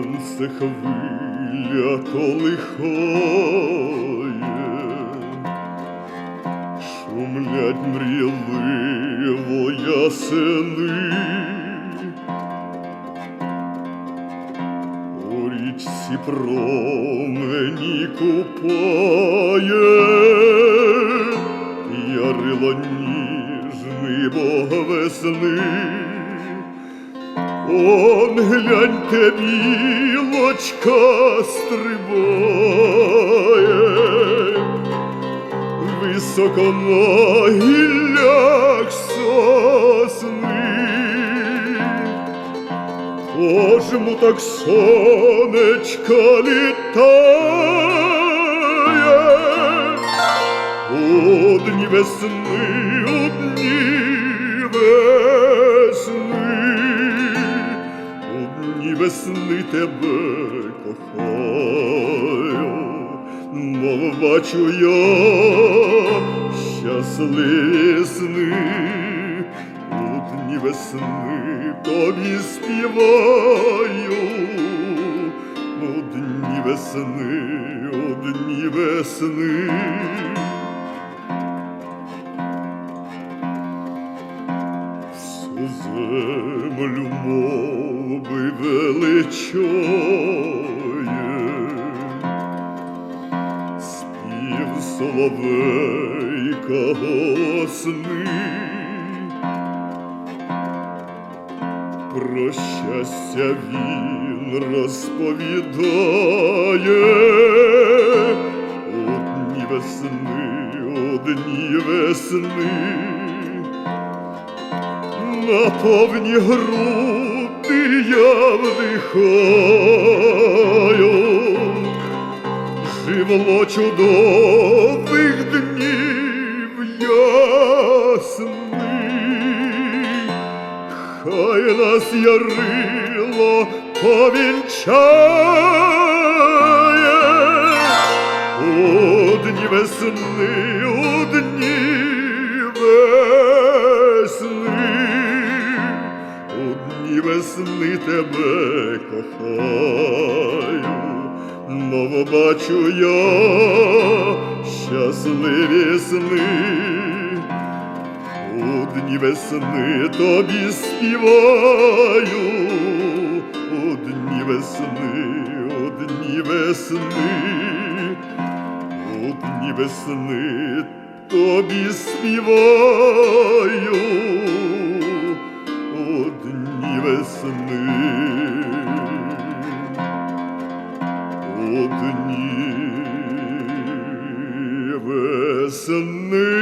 сонце хвиля колихає, шумлять мрійливо ясени. У річці промені купає, ярило ніжний бог весни. Он гляньте, білочка стрибає, високо на гіллях сосни. Кожному так сонечка літає, у дні весни, у дні весни тебе кохаю, мов бачу я щасливі сни. У дні весни тобі співаю, у дні весни, у весни. Землю мови величає, спів соловейка голосний. Про щастя він розповідає. У дні весни, у дні весни, на повні груди я вдихаю, живло чудових днів ясних. Хай нас ярило повінчає у дні весни, у дні весни, весни тебе кохаю, мов бачу я щасливі сни. У дні весни тобі співаю, у дні весни, у дні весни, у дні весни тобі співаю, дні весни, у весни.